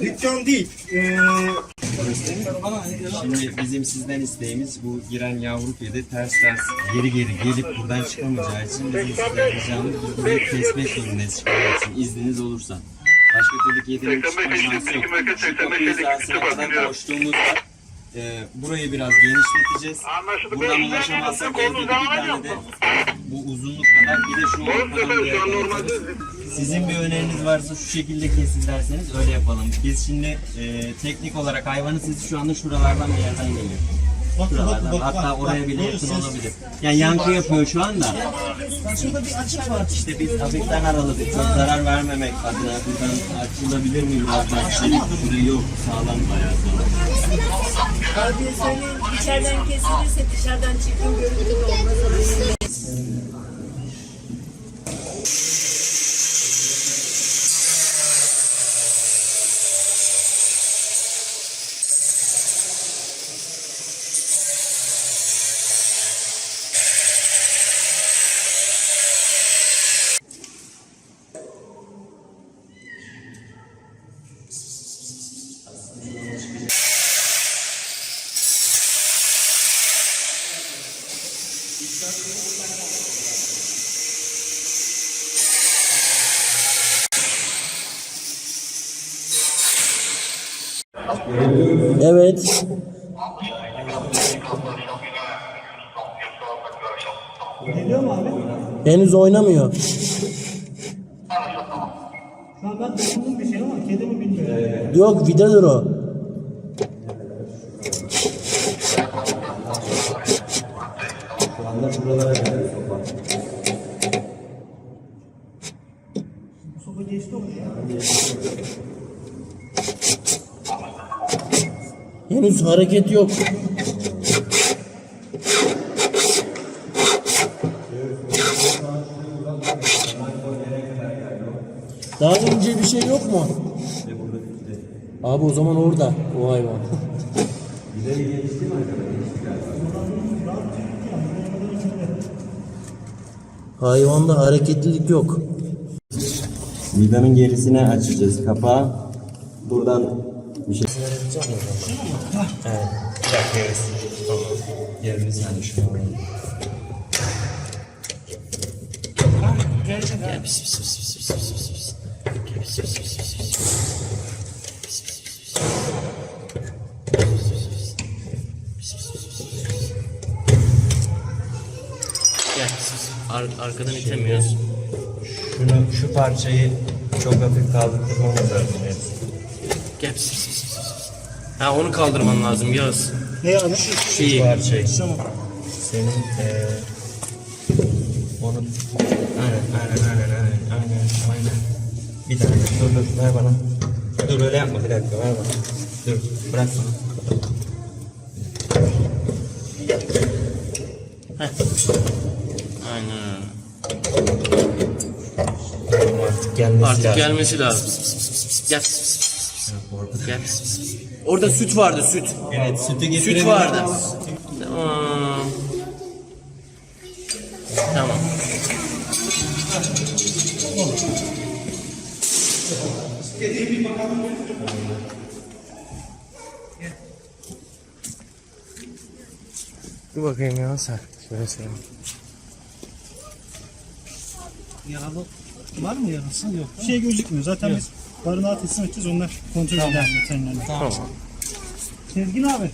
Dükkan değil. Ee, Şimdi bizim sizden isteğimiz bu giren yavru kedi ters ters geri geri gelip buradan çıkamayacağı için bizim sizden ricamız biz kesmek zorundayız çıkmak için izniniz olursa. Başka türlü kedinin çıkma şansı yok. Şu kapı hizasına kadar boşluğumuz Ee, burayı biraz genişleteceğiz. Anlaşıldı. Buradan ulaşamazsak izledim, evde de bir tane de bu uzunluk kadar bir de şu ortadan sizin bir öneriniz varsa şu şekilde kesin derseniz öyle yapalım. Biz şimdi e, teknik olarak hayvanın sesi şu anda şuralardan bir yerden geliyor. bak Şuralardan bak bak. hatta bak, oraya bile yakın ses- olabilir. Yani yankı yapıyor şu anda. Şurada bir açık var. İşte biz hafiften araladık. Çok zarar vermemek adına buradan açılabilir mi biraz daha? Şurayı yok. Sağlam bayağı sağlam. Abi söyleyeyim içeriden kesilirse dışarıdan çirkin görüntü de olmaz. Evet. Geliyor mu abi? Henüz oynamıyor. Şu an ben dokundum bir şey ama kedi mi bilmiyorum. Yok vidadır o. Şu anda buralara geldi sopa. Sopa geçti oraya. Henüz hareket yok. Daha ince bir şey yok mu? Abi o zaman orada o hayvan. Gidelim gelişti mi arkadaşlar? Hayvanda hareketlilik yok. Vidanın gerisine açacağız kapağı. Buradan bir şey... Evet. Yerimiz yani şu Gel pis pis pis pis pis pis pis. Gel pis pis pis pis pis. Ar- arkadan itemiyoruz. Şunu, şu parçayı çok hafif kaldırmamız lazım. Gel. Ha onu kaldırman lazım Yağız. Ne abi? Şeyi. Parçayı. Şu mu? Senin eee onun aynen aynen aynen aynen aynen aynen bir tane dur dur ver bana dur öyle yapma bir dakika ver bana dur bırak bana Heh. Aynen öyle artık gelmesi Artık lazım. gelmesi lazım. Gel. Gel. Orada süt vardı süt. Evet sütü getirelim. Süt vardı. Tamam. Tamam. Dur bakayım ya sen. Şöyle söyleyeyim. Yaralı var mı yarası? Yok. Bir şey gözükmüyor. Zaten Yok. biz barınağa teslim edeceğiz. Onlar kontrol tamam. eder veterinerler. Tamam. tamam. Sezgin abi.